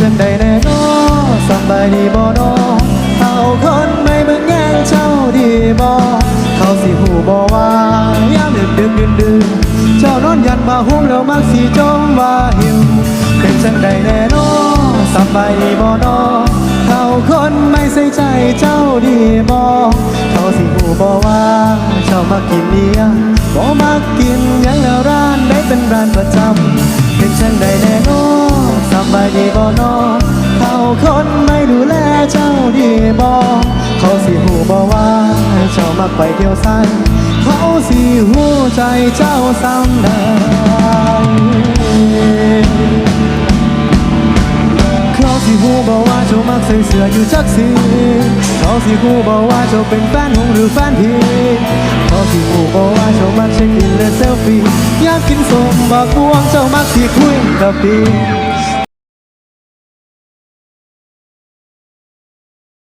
จังใดแน่นอสำบายดีบ่นอเอาคนไม่เบิ่งแย่เจ้าดีบ่เขาสิหูบ่ว่ายามดึกดึกดื่นดื่นเจ้านอนยันมาหุ้มแล้วมักสิจมว่าหิว เป็นจังใดแน่นอสำบายดีบ่นอเขาคนไม่ใส่ใจเจ้าดีบ่เขาสิหูบ่ว่าเจ้ามากินเนียบ่มากินยังแล้วร้านได้เป็นร้านประจำ ดีบ่นอเขาคนไม่ดูแลเจ้าดีบ่เขาสิหูบ่ว่าเจ้ามักไปเที่ยวไสเขาสิหูใจเจ้าซ้ำใดเขาสิฮู้บอกว่าเจ้ามักใส่เสื้ออยู่จักสีเขาสิฮู้บอกว่าเจ้าเป็นแฟนหงหรือแฟนผีเขาสิฮู้บอกว่าเจ้ามักเช็คอินและเซลฟี่อยากกินส้มบักบวงเจ้ามักสิคุยกับปี